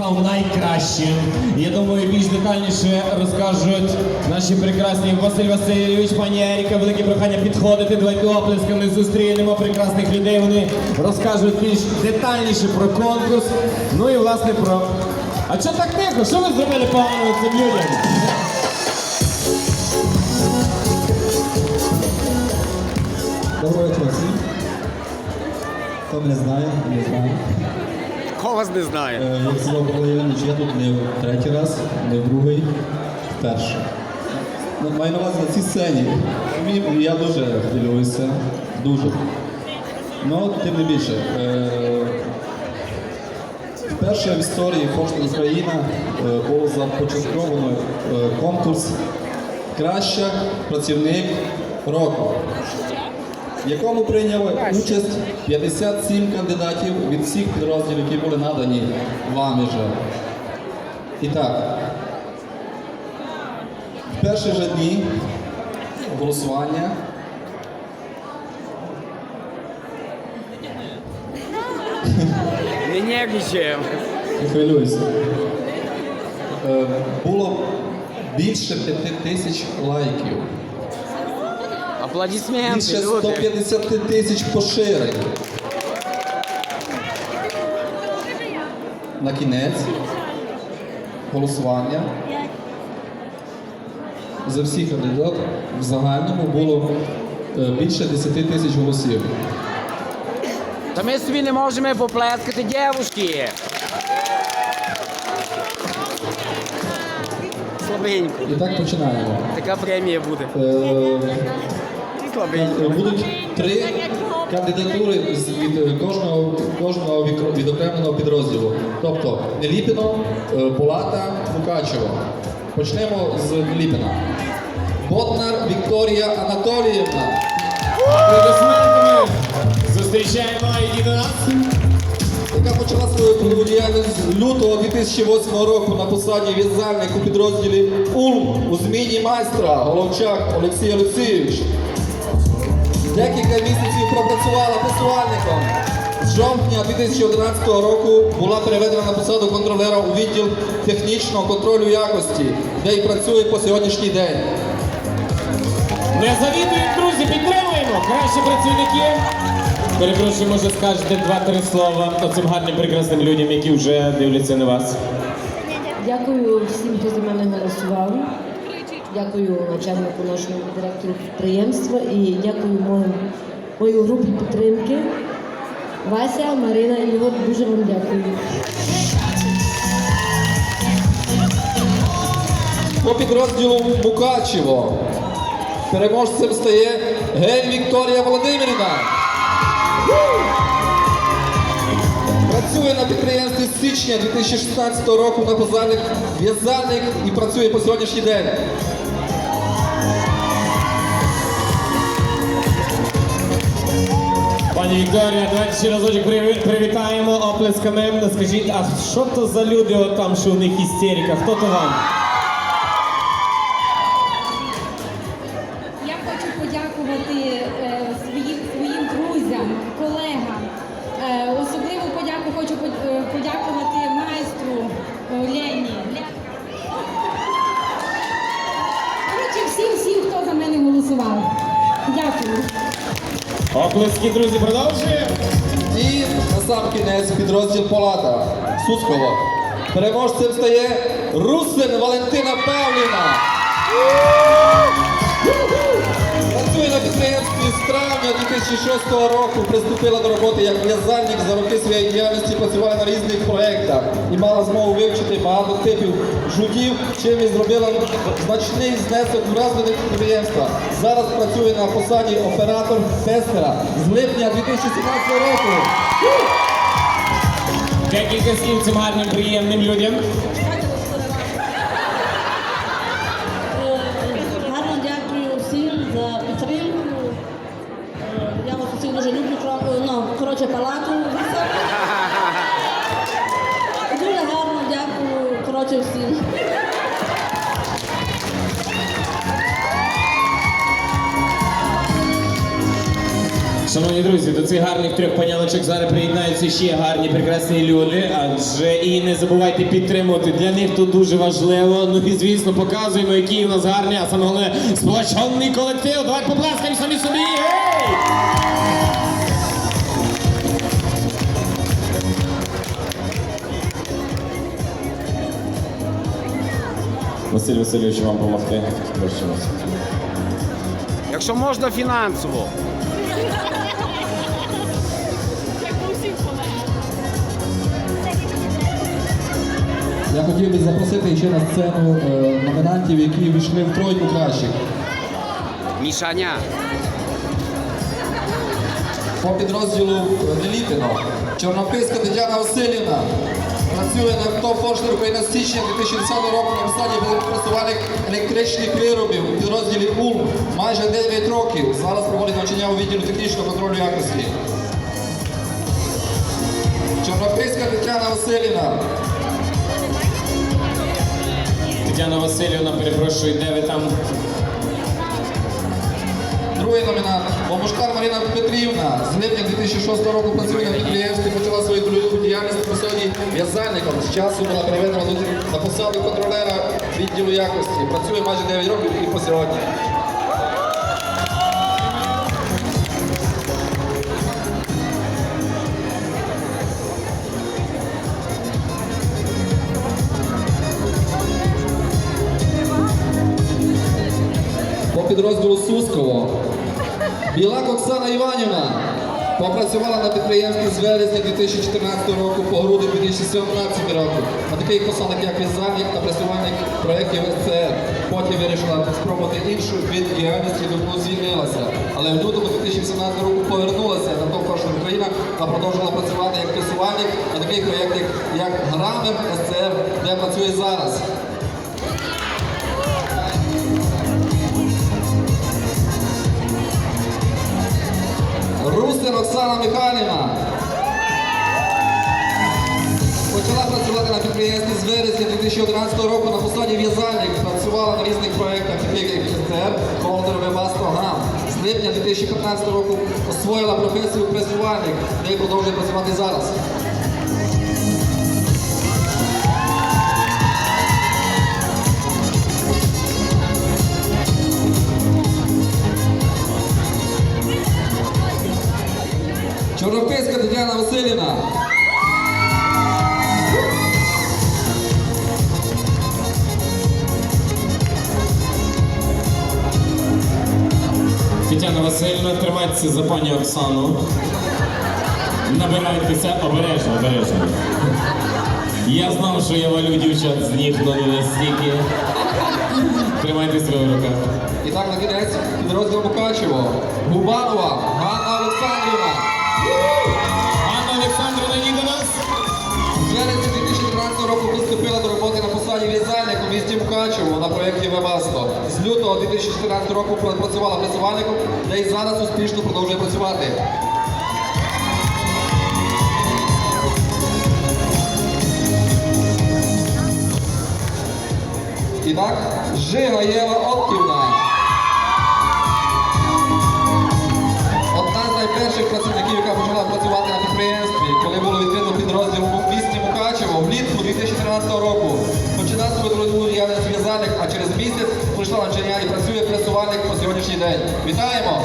став найкращим. Я думаю, більш детальніше розкажуть наші прекрасні Василь Васильович, пані Еріка. Велике прохання підходити. Давайте оплесками зустрінемо прекрасних людей. Вони розкажуть більш детальніше про конкурс. Ну і власне про. А що так тихо? Що ви зробили поганого цим людям? Доброго всім. Хто мене знає, не знає. Хто вас не знає? Е, Як я тут не в третій раз, не в другий, перший. Ну, маю на увазі на цій сцені. Я дуже хвилююся. Дуже. Ну, тим не більше. Е, Вперше в історії Форштен Україна е, було започатковано е, конкурс Краща працівник року, в якому прийняли участь 57 кандидатів від всіх підрозділів, які були надані вами же. І так, в перші же дні голосування Не нервничаємо. Не хвилююся. Е, Було більше 5 тисяч лайків, Аплодисменти, більше люди. 150 тисяч поширень. На кінець голосування за всіх кандидатів в загальному було е, більше 10 тисяч голосів. Та ми собі не можемо поплескати, дівушки. Слабенько. І так починаємо. Така премія буде. Е, Слабенько. Будуть три кандидатури з- від е, кожного, кожного відокремленого підрозділу. Тобто Неліпіно, е, Полата, Мукачево. Почнемо з Неліпіна. Ботнар Вікторія Анатоліївна. Зустрічаємо і нас. яка почала свою трудову діяльність з лютого 2008 року на посаді в'язальник у підрозділі УЛМ у зміні майстра Головчак Олексій Олексійович. Декілька місяців пропрацювала посувальником. З жовтня 2011 року була переведена на посаду контролера у відділ технічного контролю якості, де і працює по сьогоднішній день. Не завідуємо, друзі, підтримуємо! Кращі працівники. Перепрошую, може скажете два-три слова оцим гарним прекрасним людям, які вже дивляться на вас. Дякую всім, хто за мене голосував. Дякую начальнику нашому директору підприємства і дякую моїм, моїй групі підтримки. Вася, Марина і Ігор, дуже вам дякую. По підрозділу Мукачево. Переможцем стає Гель Вікторія Володимирівна. Працює на підприємстві з січня 2016 року на позальник в'язальник і працює по сьогоднішній день. Пані Вікторія, давайте ще разочок приві- привітаємо оплесками. Скажіть, а що то за люди там, що у них істерика? Хто то вам? Я хочу подякувати е, своїм, своїм друзям, колегам. Е, особливу подяку хочу е, подякувати майстру е, Лені. Коротше, всім, всім, хто за мене голосував. Дякую. Оплески, друзі, продовжуємо. І на сам кінець підрозділ Палата Сускова. Переможцем стає Русин Валентина Павлівна. Працює на підприємстві з травня 2006 року. Приступила до роботи як в'язальник за роки своєї діяльності, працювала на різних проєктах і мала змогу вивчити багато типів жудів, чим і зробила значний знесок в розвиток підприємства. Зараз працює на посаді оператор тестера з липня 2017 року. Декілька слів цим гарним, приємним людям. Цих гарних трьох паняночок зараз приєднаються ще гарні прекрасні люди. Адже і не забувайте підтримувати. Для них тут дуже важливо. Ну і звісно, показуємо, який у нас гарний, а саме головне сплочений колектив. Давайте попласкаємо самі собі. Гей! Василь Васильович, вам допомогти. Якщо можна фінансово. Я хотів би запросити ще на сцену е, номінантів, які війшли в тройку кращих. Мішаня. По підрозділу Неліпіно. Чорнописька Тетяна Васильівна. Працює на КТО Форштер Україна з січня 2010 року на посаді працювальник електричних виробів у підрозділі УЛМ майже 9 років. Зараз проводить навчання у відділі технічного контролю якості. Чорнописька Тетяна Васильівна. Тетяна Васильівна, перепрошую, де ви там? Другий номінант Бабушкар Маріна Петрівна. З липня 2006 року працює на підприємстві, почала свою трудову діяльність на посаді в'язальником. З часу була переведена на посаду контролера відділу якості. Працює майже 9 років і по сьогодні. Підрозділу Сусково. Білак Оксана Іванівна попрацювала на підприємстві з вересня 2014 року по грудень 2017 року. На таких посадах, як в'язальник та працювальник проєктів СЦР. Потім вирішила спробувати іншу від діяльності, тому звільнилася. Але в лютому 2017 року повернулася на ТОВ «Форштер Україна та продовжила працювати як працювальник на таких проєктах, як Грамер СЦР, де працює зараз. Оксана Михайлівна. Почала працювати на підприємстві з вересня 2011 року на посаді в'язальник. Працювала на різних проєктах, таких як СТР, Холдер, Вебас. З липня 2015 року освоїла професію пресувальник, де продовжує працювати зараз. Чорнописька Тетяна Васильівна. Тетяна Васильівна, тримайтеся за пані Оксану. Набирайтеся обережно, обережно. Я знав, що я валю дівчат з ніг, але не настільки. Тримайте себе в руках. І так на кінець підрозділ Мукачево. Губанова Ганна у на проєкті Вебасто. З лютого 2014 року працювала працювальником, де і зараз успішно продовжує працювати. І так, Жига Єва Отківна. Одна з найперших працівників, яка почала працювати на підприємстві, коли було відкрито підрозділ у місті Мукачево влітку 2013 року. Починав свою я в'язальник, а через місяць пройшла навчання і працює пресувальник по сьогоднішній день. Вітаємо!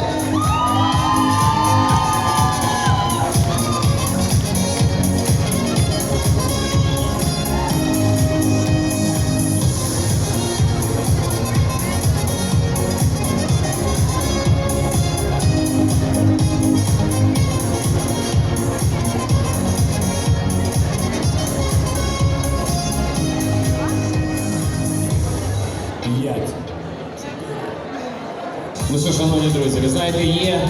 Ну друзі, ви знаєте, є.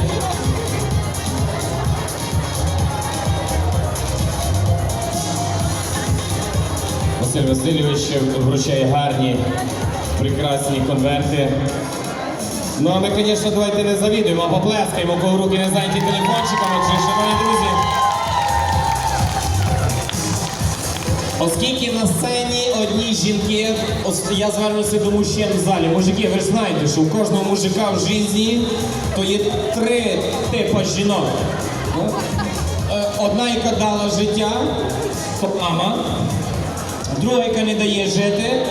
Василь Васильович вручає гарні, прекрасні конверти. Ну а ми, звісно, давайте не завідуємо, а поплескаємо, кого руки не зайняті телефончиками. Шановні друзі. Оскільки на сцені одні жінки, я звернуся до мужчин в залі. Мужики, ви ж знаєте, що у кожного мужика в житті то є три типи жінок. Е, Одна, яка дала життя, то мама, друга, яка не дає жити.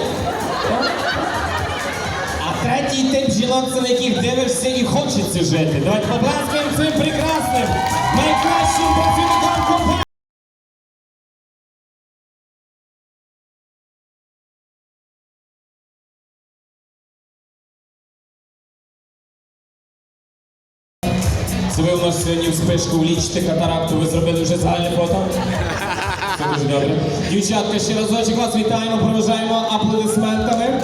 А третій тип жінок, це на яких дивишся і хочеться жити. Давайте поплескаємо цим прекрасним, найкращим працівникам компанії. Це ви у нас сьогодні в спишку влічите катаракту, ви зробили вже загальне фото? Це дуже добре. Дівчатка, ще разочок вас вітаємо, проважаємо аплодисментами.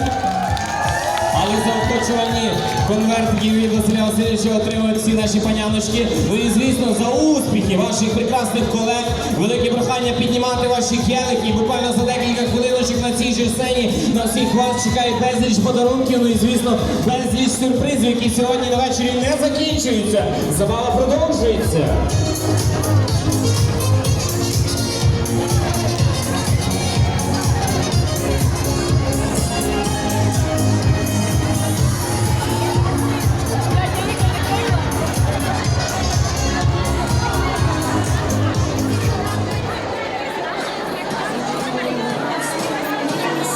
Але заохочувальні конвертики від Василя Васильовича отримують всі наші паняночки. Ну і звісно, за успіхи ваших прекрасних колег. Велике прохання піднімати ваші келихи. Буквально за декілька хвилиночок на цій же сцені на всіх вас чекає безліч подарунків. Ну і звісно, безліч сюрпризів, які сьогодні на вечорі не закінчуються. Забава продовжується.